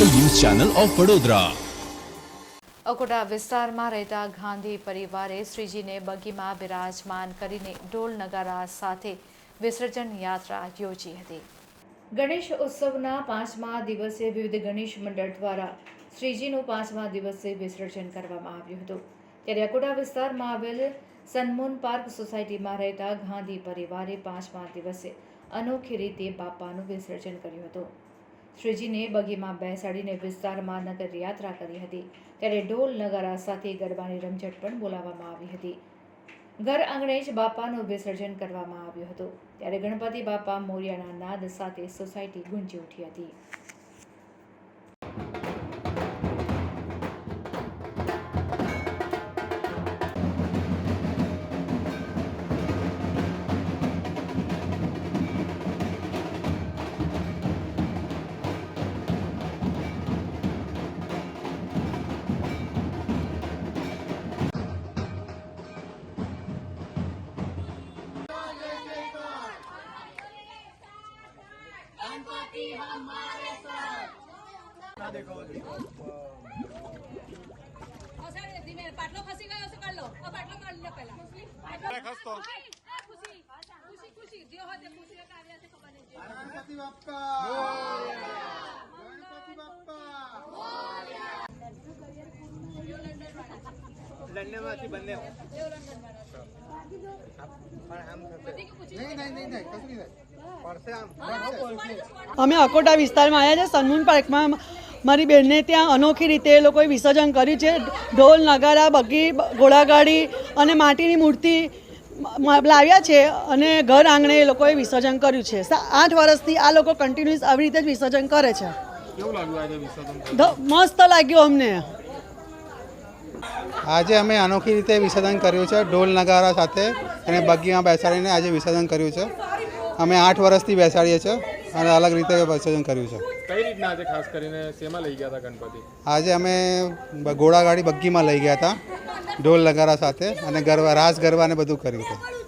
Channel of Vadodara. Akota વિસ્તારમાં રહેતા ગાંધી પરિવારે શ્રીજીને બગીમાં બિરાજમાન કરીને ઢોલ નગારા સાથે વિસર્જન યાત્રા યોજી હતી. ગણેશ ઉત્સવના પાંચમા દિવસે વિવિધ ગણેશ મંડળ દ્વારા શ્રીજીનું પાંચમા દિવસે વિસર્જન કરવામાં આવ્યું હતું. ત્યારે અકોટા વિસ્તારમાં આવેલ સન્મોન પાર્ક સોસાયટીમાં રહેતા ગાંધી પરિવારે પાંચમા દિવસે અનોખી રીતે બાપાનું વિસર્જન કર્યું હતું. શ્રીજીને બગીમાં બેસાડીને વિસ્તારમાં નગર યાત્રા કરી હતી. ત્યારે ઢોલ નગારા સાથે ગરબાની રમઝટ પણ બોલાવવામાં આવી હતી. ઘર આંગણે જ બાપાનું વિસર્જન કરવામાં આવ્યું હતું. ત્યારે ગણપતિ બાપા મોરિયાના નાદ સાથે સોસાયટી ગુંજી ઉઠી હતી. ઓસાડે ધીમે પાટલો ખસી ગયો છે કાઢ લો પાટલો કાઢી લો પહેલા ખસતો ખુશી ખુશી ખુશી જે હોય તે ખુશી કાઢ્યા છે ખબર નહીં ગણપતિ બાપ્પા ગણપતિ બાપ્પા લંડનમાંથી બંને નહીં નહીં નહીં નહીં કશું નહીં થાય. અમે અકોટા વિસ્તારમાં આવ્યા છે સનમૂન પાર્કમાં મારી બેનને ત્યાં અનોખી રીતે એ લોકોએ વિસર્જન કર્યું છે. ઢોલ નગારા બગી ઘોડાગાડી અને માટીની મૂર્તિ લાવ્યા છે અને ઘર આંગણે એ લોકોએ વિસર્જન કર્યું છે. આઠ વર્ષથી આ લોકો કન્ટિન્યુઅસ આવી રીતે જ વિસર્જન કરે છે. મસ્ત લાગ્યું અમને. આજે અમે અનોખી રીતે વિસર્જન કર્યું છે. ઢોલ નગારા સાથે અને બગીમાં બેસાડીને આજે વિસર્જન કર્યું છે. અમે આઠ વર્ષથી બેસાડીએ છીએ અને અલગ રીતે વિસર્જન કર્યું છે. કઈ રીતના આજે ખાસ કરીને શેમાં લઈ ગયા હતા ગણપતિ? આજે અમે ઘોડાગાડી બગ્ગીમાં લઈ ગયા હતા ઢોલ નગારા સાથે અને ગરબા રાસ ગરબા ને બધું કર્યું હતું.